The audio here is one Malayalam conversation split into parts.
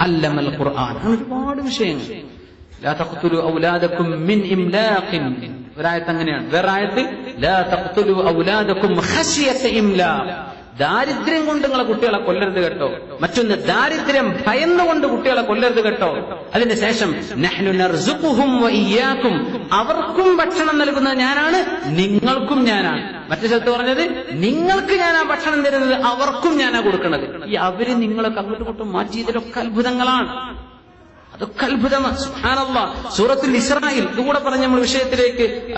അല്ലമൽ ഖുർആൻ. ഒരുപാട് വിഷയങ്ങൾ. ലാ മിൻ അങ്ങനെയാണ്. ലാ ഖശിയത ദാരിദ്ര്യം കൊണ്ട് നിങ്ങളെ കുട്ടികളെ കൊല്ലരുത് കേട്ടോ. മറ്റൊന്ന് ദാരിദ്ര്യം ഭയന്നുകൊണ്ട് കുട്ടികളെ കൊല്ലരുത് കേട്ടോ. അതിന് ശേഷം നർസുഖുഹും അവർക്കും ഭക്ഷണം നൽകുന്നത് ഞാനാണ് നിങ്ങൾക്കും ഞാനാണ്. മറ്റു സ്ഥലത്ത് പറഞ്ഞത് നിങ്ങൾക്ക് ഞാൻ ആ ഭക്ഷണം തരുന്നത് അവർക്കും ഞാനാ കൊടുക്കുന്നത് ഈ അവർ നിങ്ങളൊക്കെ അങ്ങോട്ടും മാറ്റി ഇതിലൊക്കെ അത്ഭുതങ്ങളാണ്. അതൊക്കെ അത്ഭുതമാണ്. സൂറത്തിൽ ഇസ്രായിൽ ഇതുകൂടെ പറഞ്ഞ നമ്മൾ വിഷയത്തിലേക്ക്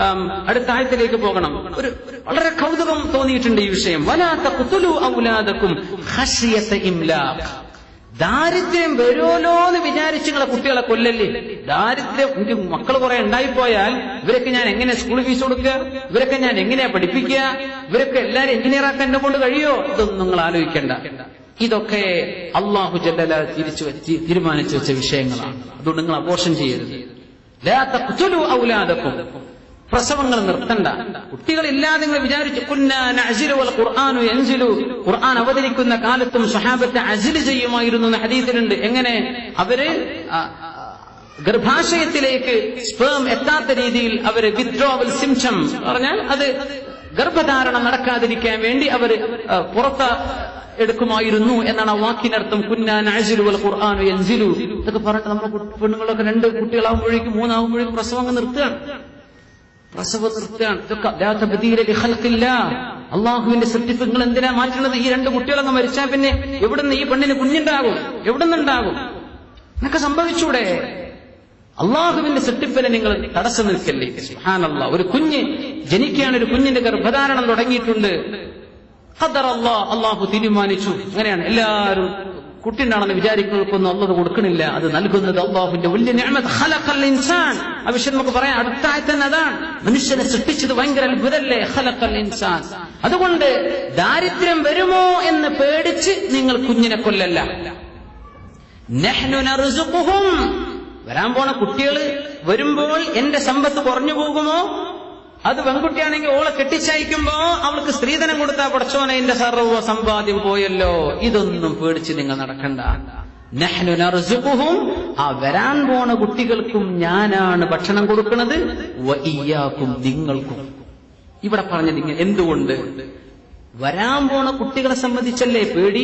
അടുത്തായത്തിലേക്ക് പോകണം. ഒരു വളരെ കൗതുകം തോന്നിയിട്ടുണ്ട് ഈ വിഷയം. വലാ കുത്തുലു ഔലാദക്കും ഖശിയത ഇംലാഖ്. ദാരിദ്ര്യം വരുമല്ലോ എന്ന് വിചാരിച്ച് നിങ്ങളെ കുട്ടികളെ കൊല്ലല്ലേ? ദാരിദ്ര്യം എനിക്ക് മക്കൾ കുറെ ഉണ്ടായിപ്പോയാൽ ഇവരൊക്കെ ഞാൻ എങ്ങനെ സ്കൂൾ ഫീസ് കൊടുക്കുക? ഇവരൊക്കെ ഞാൻ എങ്ങനെയാ പഠിപ്പിക്കുക? ഇവരൊക്കെ എല്ലാരും എഞ്ചിനീയർ ആക്കാൻ എന്നെ കൊണ്ട് കഴിയോ? ഇതൊന്നും നിങ്ങൾ ആലോചിക്കേണ്ട. ഇതൊക്കെ അള്ളാഹു ജല്ലല തിരിച്ചു വെച്ച് തീരുമാനിച്ചു വെച്ച വിഷയങ്ങളാണ്. അതുകൊണ്ട് നിങ്ങൾ അപോഷം ചെയ്യരുത്. ഔലാദക്കും. പ്രസവങ്ങൾ നിർത്തണ്ട. കുട്ടികളില്ലാതെ നിങ്ങൾ വിചാരിച്ചു ഖുർആനു യൻസിലു. ഖുർആൻ അവതരിക്കുന്ന കാലത്തും സഹാബത്തെ അസിൽ ചെയ്യുമായിരുന്നു എന്ന ഹദീസിലുണ്ട്. എങ്ങനെ? അവർ ഗർഭാശയത്തിലേക്ക് സ്പേം എത്താത്ത രീതിയിൽ അവർ വിത്ഡ്രോവൽ സിംറ്റം പറഞ്ഞാൽ അത് ഗർഭധാരണം നടക്കാതിരിക്കാൻ വേണ്ടി അവർ പുറത്ത എടുക്കുമായിരുന്നു എന്നാണ് ആ വാക്കിനർത്ഥം. കുന്നാൻ അജിലു വൽ ഖുർആാനു യൻസിലു. ഇതൊക്കെ പറഞ്ഞിട്ട് നമ്മുടെ പെണ്ണുങ്ങളൊക്കെ രണ്ട് കുട്ടികളാകുമ്പോഴേക്കും മൂന്നാകുമ്പോഴേക്കും പ്രസവം അങ്ങ് നിർത്തുകയാണ്. പ്രസവം നിർത്തുകയാണ്. അള്ളാഹുവിന്റെ സൃഷ്ടിപ്പ് എന്തിനാ മാറ്റുന്നത്? ഈ രണ്ട് കുട്ടികളങ്ങ് മരിച്ചാൽ പിന്നെ എവിടുന്ന് ഈ പെണ്ണിന് കുഞ്ഞുണ്ടാകും? എവിടുന്നുണ്ടാകും? എന്നൊക്കെ സംഭവിച്ചൂടെ? അള്ളാഹുവിന്റെ സൃഷ്ടിപ്പിനെ നിങ്ങൾ തടസ്സം നിൽക്കല്ലേ? സുബ്ഹാനല്ലാ. ഒരു കുഞ്ഞ് ജനിക്കുകയാണ് ഒരു കുഞ്ഞിന്റെ ഗർഭധാരണം തുടങ്ങിയിട്ടുണ്ട്. ഖദർ അള്ളാഹു തീരുമാനിച്ചു. അങ്ങനെയാണ്. എല്ലാവരും കുട്ടിണ്ടാണെന്ന് വിചാരിക്കുന്നവർക്കൊന്നും അള്ളത് കൊടുക്കണില്ല. അത് നൽകുന്നത് അള്ളാഹുവിന്റെ വലിയ ഇൻസാൻ. വിഷയം നമുക്ക് പറയാം. അടുത്തായി തന്നെ അതാണ്. മനുഷ്യനെ സൃഷ്ടിച്ചത് ഭയങ്കര അത്ഭുതല്ലേ? ഖലഖൽ ഇൻസാൻ. അതുകൊണ്ട് ദാരിദ്ര്യം വരുമോ എന്ന് പേടിച്ച് നിങ്ങൾ കുഞ്ഞിനെ കൊല്ലല്ല. വരാൻ പോണ കുട്ടികൾ വരുമ്പോൾ എന്റെ സമ്പത്ത് കുറഞ്ഞു പോകുമോ? അത് പെൺകുട്ടിയാണെങ്കിൽ ഓളെ കെട്ടിച്ചയക്കുമ്പോ അവൾക്ക് സ്ത്രീധനം കൊടുത്താൽ പടച്ചോനെ എന്റെ സർവ സമ്പാദ്യം പോയല്ലോ. ഇതൊന്നും പേടിച്ച് നിങ്ങൾ നടക്കണ്ട. ആ വരാൻ പോണ കുട്ടികൾക്കും ഞാനാണ് ഭക്ഷണം കൊടുക്കുന്നത്. നിങ്ങൾക്കും. ഇവിടെ പറഞ്ഞത് ഇങ്ങനെ. എന്തുകൊണ്ട്? വരാൻ പോണ കുട്ടികളെ സംബന്ധിച്ചല്ലേ പേടി?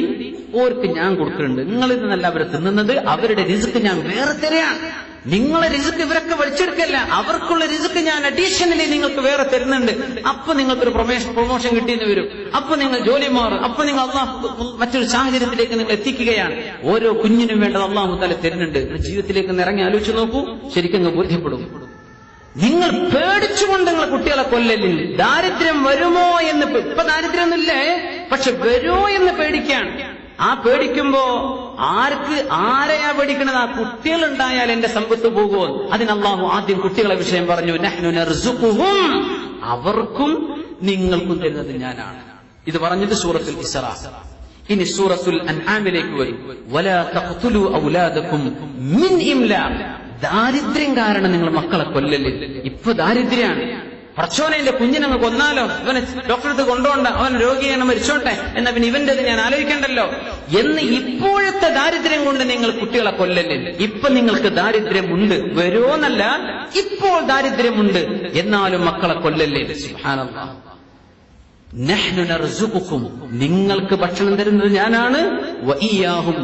ഓർക്ക് ഞാൻ കൊടുക്കുന്നുണ്ട് നിങ്ങൾ നല്ല അവരെ തിന്നുന്നത്. അവരുടെ റിസ്ക് ഞാൻ വേറെ തരാണ്. നിങ്ങളെ റിസ്ക് ഇവരൊക്കെ വലിച്ചെടുക്കല്ല. അവർക്കുള്ള റിസ്ക് ഞാൻ അഡീഷണലി നിങ്ങൾക്ക് വേറെ തരുന്നുണ്ട്. അപ്പൊ നിങ്ങൾക്കൊരു പ്രൊമോഷൻ പ്രൊമോഷൻ കിട്ടിയെന്ന് വരും. അപ്പൊ നിങ്ങൾ ജോലി മാറും. അപ്പൊ നിങ്ങൾ അള്ളാഹു മറ്റൊരു സാഹചര്യത്തിലേക്ക് നിങ്ങൾ എത്തിക്കുകയാണ്. ഓരോ കുഞ്ഞിനും വേണ്ടത് അള്ളാഹു തല തരുന്നുണ്ട്. ജീവിതത്തിലേക്ക് ഇറങ്ങി ആലോചിച്ച് നോക്കൂ. ശരിക്കും ബോധ്യപ്പെടും. നിങ്ങൾ പേടിച്ചുകൊണ്ട് നിങ്ങൾ കുട്ടികളെ കൊല്ലലിൽ ദാരിദ്ര്യം വരുമോ എന്ന് ഇപ്പൊ ദാരിദ്ര്യമൊന്നുമില്ലേ? പക്ഷെ വരുമോ എന്ന് പേടിക്കാണ് ആ പേടിക്കുമ്പോ ആർക്ക് ആരെയാ പഠിക്കണത്? ആ കുട്ടികൾ ഉണ്ടായാൽ എന്റെ സമ്പത്ത് പോകുമോ? അതിന് അള്ളാഹു ആദ്യം കുട്ടികളെ വിഷയം പറഞ്ഞു. അവർക്കും നിങ്ങൾക്കും തരുന്നത് ഞാനാണ്. ഇത് പറഞ്ഞത് സൂറത്തുൽ ഇനി സൂറത്തുൽ അൻആമിലേക്ക് വരും. വലാ ഔലാദകും മിൻ ഇംലാ ദാരിദ്ര്യം കാരണം നിങ്ങൾ മക്കളെ കൊല്ലല്ലേ? ഇപ്പൊ ദാരിദ്ര്യാണ്. പടച്ചോനെ എന്റെ കുഞ്ഞിനങ്ങ് കൊന്നാലോ? ഇവനെ ഡോക്ടറെ അടുത്ത് കൊണ്ടുപോണ്ട അവൻ രോഗിയാണ് മരിച്ചോട്ടെ. എന്നാ പിന്നെ ഇവന്റെ ഞാൻ ആലോചിക്കണ്ടല്ലോ. എന്ന് ഇപ്പോഴത്തെ ദാരിദ്ര്യം കൊണ്ട് നിങ്ങൾ കുട്ടികളെ കൊല്ലല്ലേ ഇപ്പൊ നിങ്ങൾക്ക് ദാരിദ്ര്യമുണ്ട്. വരുമോന്നല്ല ഇപ്പോൾ ദാരിദ്ര്യമുണ്ട്. എന്നാലും മക്കളെ കൊല്ലല്ലേ നിങ്ങൾക്ക് ഭക്ഷണം തരുന്നത് ഞാനാണ്.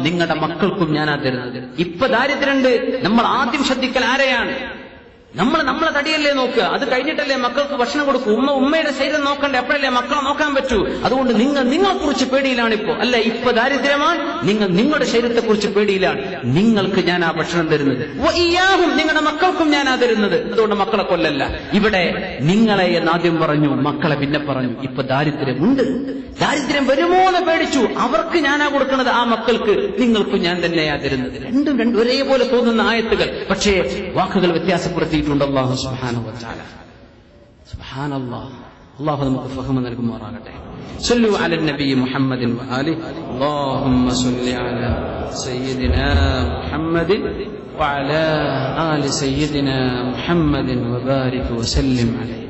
നിങ്ങളുടെ മക്കൾക്കും ഞാനാ തരുന്നത്. ഇപ്പൊ ദാരിദ്ര്യമുണ്ട്. നമ്മൾ ആദ്യം ശ്രദ്ധിക്കൽ ആരെയാണ്? നമ്മൾ നമ്മളെ തടിയല്ലേ നോക്കുക? അത് കഴിഞ്ഞിട്ടല്ലേ മക്കൾക്ക് ഭക്ഷണം കൊടുക്കും? ഉമ്മ ഉമ്മയുടെ ശരീരം നോക്കണ്ടേ. എപ്പോഴല്ലേ മക്കളെ നോക്കാൻ പറ്റൂ? അതുകൊണ്ട് നിങ്ങൾ നിങ്ങളെ കുറിച്ച് പേടിയിലാണ് ഇപ്പോ. അല്ല ഇപ്പൊ ദാരിദ്ര്യമാണ്. നിങ്ങൾ നിങ്ങളുടെ ശരീരത്തെ കുറിച്ച് പേടിയിലാണ്. നിങ്ങൾക്ക് ഞാൻ ആ ഭക്ഷണം തരുന്നത്. നിങ്ങളുടെ മക്കൾക്കും ഞാൻ ആ തരുന്നത്. അതുകൊണ്ട് മക്കളെ കൊല്ലല്ല. ഇവിടെ നിങ്ങളെ എന്ന് ആദ്യം പറഞ്ഞു മക്കളെ പിന്നെ പറഞ്ഞു. ഇപ്പൊ ദാരിദ്ര്യമുണ്ട്. ദാരിദ്ര്യം വരുമോ എന്ന് പേടിച്ചു. അവർക്ക് ഞാനാ കൊടുക്കുന്നത് ആ മക്കൾക്ക്. നിങ്ങൾക്കും ഞാൻ തന്നെയാ തരുന്നത്. രണ്ടും രണ്ടും ഒരേപോലെ തോന്നുന്ന ആയത്തുകൾ. പക്ഷേ വാക്കുകൾ ചെയ്തിട്ടുണ്ട് അള്ളാഹു സുബാനുവത്താല സുബാനല്ലാഹ് അള്ളാഹു നമുക്ക് ഫഹമ നൽകുമാറാകട്ടെ സല്ലു അലൻ നബി മുഹമ്മദിൻ വആലി അല്ലാഹുമ്മ സല്ലി അലാ സയ്യിദിന മുഹമ്മദിൻ വഅലാ ആലി സയ്യിദിന മുഹമ്മദിൻ വബാരിക് വസല്ലിം അലൈഹി